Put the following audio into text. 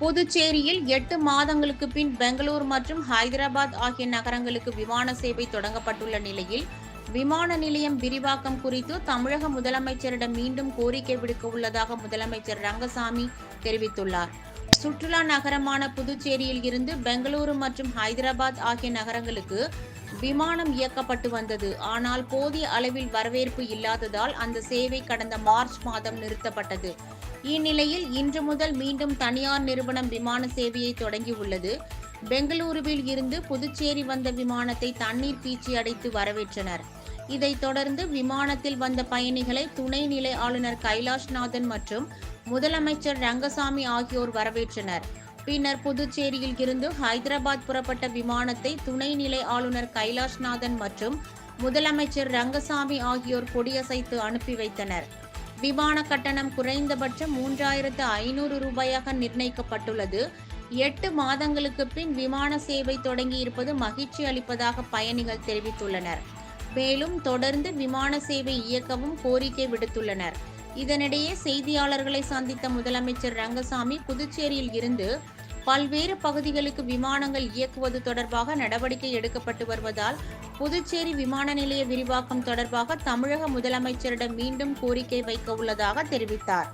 புதுச்சேரியில் எட்டு மாதங்களுக்கு பின் பெங்களூர் மற்றும் ஹைதராபாத் ஆகிய நகரங்களுக்கு விமான சேவை தொடங்கப்பட்டுள்ள நிலையில் விமான நிலையம் விரிவாக்கம் குறித்து தமிழக முதலமைச்சரிடம் மீண்டும் கோரிக்கை விடுக்க உள்ளதாக முதலமைச்சர் ரங்கசாமி தெரிவித்துள்ளார். சுற்றுலா நகரமான புதுச்சேரியில் இருந்து பெங்களூரு மற்றும் ஹைதராபாத் ஆகிய நகரங்களுக்கு விமானம் இயக்கப்பட்டு வந்தது. ஆனால் போதிய அளவில் வரவேற்பு இல்லாததால் அந்த சேவை கடந்த மார்ச் மாதம் நிறுத்தப்பட்டது. இந்நிலையில் இன்று முதல் மீண்டும் தனியார் நிறுவனம் விமான சேவையை தொடங்கியுள்ளது பெங்களூருவில் இருந்து புதுச்சேரி வந்த விமானத்தை தண்ணீர் பீச்சி அடைத்து வரவேற்றனர். இதைத் தொடர்ந்து விமானத்தில் வந்த பயணிகளை துணைநிலை ஆளுநர் கைலாஷ்நாதன் மற்றும் முதலமைச்சர் ரங்கசாமி ஆகியோர் வரவேற்றனர். பின்னர் புதுச்சேரியில் இருந்து ஹைதராபாத் புறப்பட்ட விமானத்தை துணைநிலை ஆளுநர் கைலாஷ்நாதன் மற்றும் முதலமைச்சர் ரங்கசாமி ஆகியோர் கொடியசைத்து அனுப்பி வைத்தனர். விமான கட்டணம் குறைந்தபட்சம் மூன்றாயிரத்து ஐநூறு ரூபாயாக நிர்ணயிக்கப்பட்டுள்ளது. எட்டு மாதங்களுக்கு பின் விமான சேவை தொடங்கி இருப்பது மகிழ்ச்சி அளிப்பதாக பயணிகள் தெரிவித்துள்ளனர். மேலும் தொடர்ந்து விமான சேவை இயக்கவும் கோரிக்கை விடுத்துள்ளனர். இதனிடையே செய்தியாளர்களை சந்தித்த முதலமைச்சர் ரங்கசாமி புதுச்சேரியில் இருந்து பல்வேறு பகுதிகளுக்கு விமானங்கள் இயக்குவது தொடர்பாக நடவடிக்கை எடுக்கப்பட்டு வருவதால் புதுச்சேரி விமான நிலைய விரிவாக்கம் தொடர்பாக தமிழக முதலமைச்சரிடம் மீண்டும் கோரிக்கை வைக்க உள்ளதாக தெரிவித்தார்.